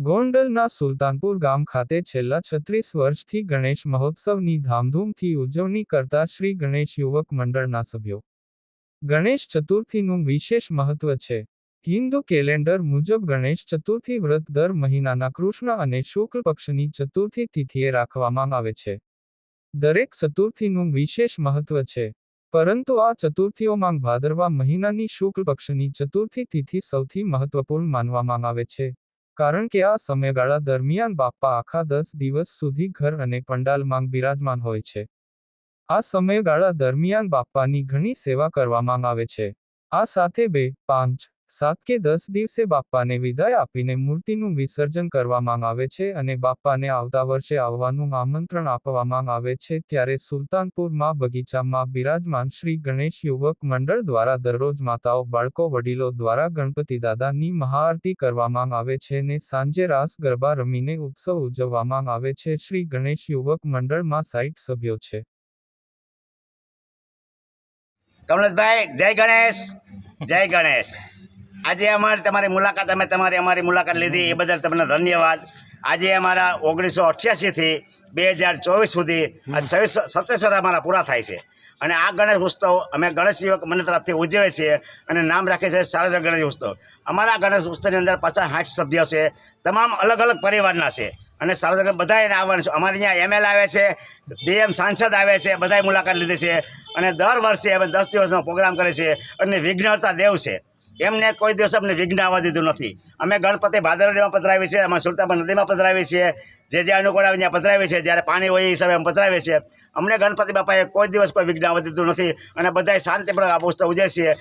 ગોંડલના સુલતાનપુર ગામ ખાતે છેલ્લા છત્રીસ વર્ષથી ગણેશ મહોત્સવની ધામધૂમથી ઉજવણી કરતા શ્રી ગણેશ યુવક મંડળના સભ્યો. ગણેશ ચતુર્થીનું વિશેષ મહત્વ છે. હિન્દુ કેલેન્ડર મુજબ ગણેશ ચતુર્થી વ્રત દર મહિનાના કૃષ્ણ અને શુક્લ પક્ષની ચતુર્થી તિથિએ રાખવામાં આવે છે. દરેક ચતુર્થીનું વિશેષ મહત્વ છે. પરંતુ આ ચતુર્થીઓમાં ભાદરવા મહિનાની શુક્લ પક્ષની ચતુર્થી તિથિ સૌથી મહત્વપૂર્ણ માનવામાં આવે છે. કારણ કે આ સમયગાળા દરમિયાન બાપ્પા આખા દસ દિવસ સુધી ઘર અને પંડાલમાં બિરાજમાન હોય છે. આ સમયગાળા દરમિયાન બાપ્પાની ઘણી સેવા કરવામાં આવે છે. આ સાથે બે, પાંચ સાત કે દસ દિવસે બાપ્પાને વિદાય આપીને મૂર્તિનું વિસર્જન કરવામાં આવે છે અને બાપ્પાને આવતા વર્ષે આવવાનું આમંત્રણ આપવામાં આવે છે ત્યારે સુલતાનપુરમાં બગીચામાં બિરાજમાન શ્રી ગણેશ યુવક મંડળ દ્વારા દરરોજ માતાઓ, બાળકો, વડીલો દ્વારા ગણપતિ દાદાની મહાઆરતી કરવામાં આવે છે ને સાંજે રાસ ગરબા રમીને ઉત્સવ ઉજવવામાં આવે છે. શ્રી ગણેશ યુવક મંડળમાં સાઈઠ સભ્યો છે. કમલેશભાઈ, જય ગણેશ જય ગણેશ. આજે અમારે તમારી મુલાકાત અમે તમારી અમારી મુલાકાત લીધી એ બદલ તમને ધન્યવાદ. આજે અમારા ઓગણીસો અઠ્યાસીથી બે હજાર ચોવીસ સુધી વર્ષ અમારા પૂરા થાય છે. અને આ ગણેશ ઉત્સવ અમે ગણેશ યુવક મને તરફથી ઉજવે છીએ અને નામ રાખીએ છીએ શારદા ગણેશ ઉત્સવ. અમારા ગણેશ ઉત્સવની અંદર પચાસ સાઠ સભ્યો છે. તમામ અલગ અલગ પરિવારના છે. અને સાર્વજનિક બધા એને આવવાનું છે. અમારે અહીંયા એમએલ આવે છે ડીએમ સાંસદ આવે છે બધાય મુલાકાત લીધી છે. અને દર વર્ષે અમે દસ દિવસનો પ્રોગ્રામ કરીએ છીએ. અને વિઘ્નતા દેવ છે. એમને કોઈ દિવસ અમને વિઘ્ન આવવા દીધું નથી. અમે ગણપતિ ભાદરડીમાં પધરાવીએ છીએ, અમે સુલતાનપુર નદીમાં પધરાવીએ છીએ, જે જે અનુકૂળ આવે ત્યાં પધરાવીએ છીએ, જ્યારે પાણી હોય એ હિસાબે અમે પધરાવીએ છીએ. અમને ગણપતિ બાપાએ કોઈ દિવસ કોઈ વિઘ્ન આવવા દીધું નથી અને બધાય શાંતિપૂર્વક આ પુસ્તક ઉજવે છીએ.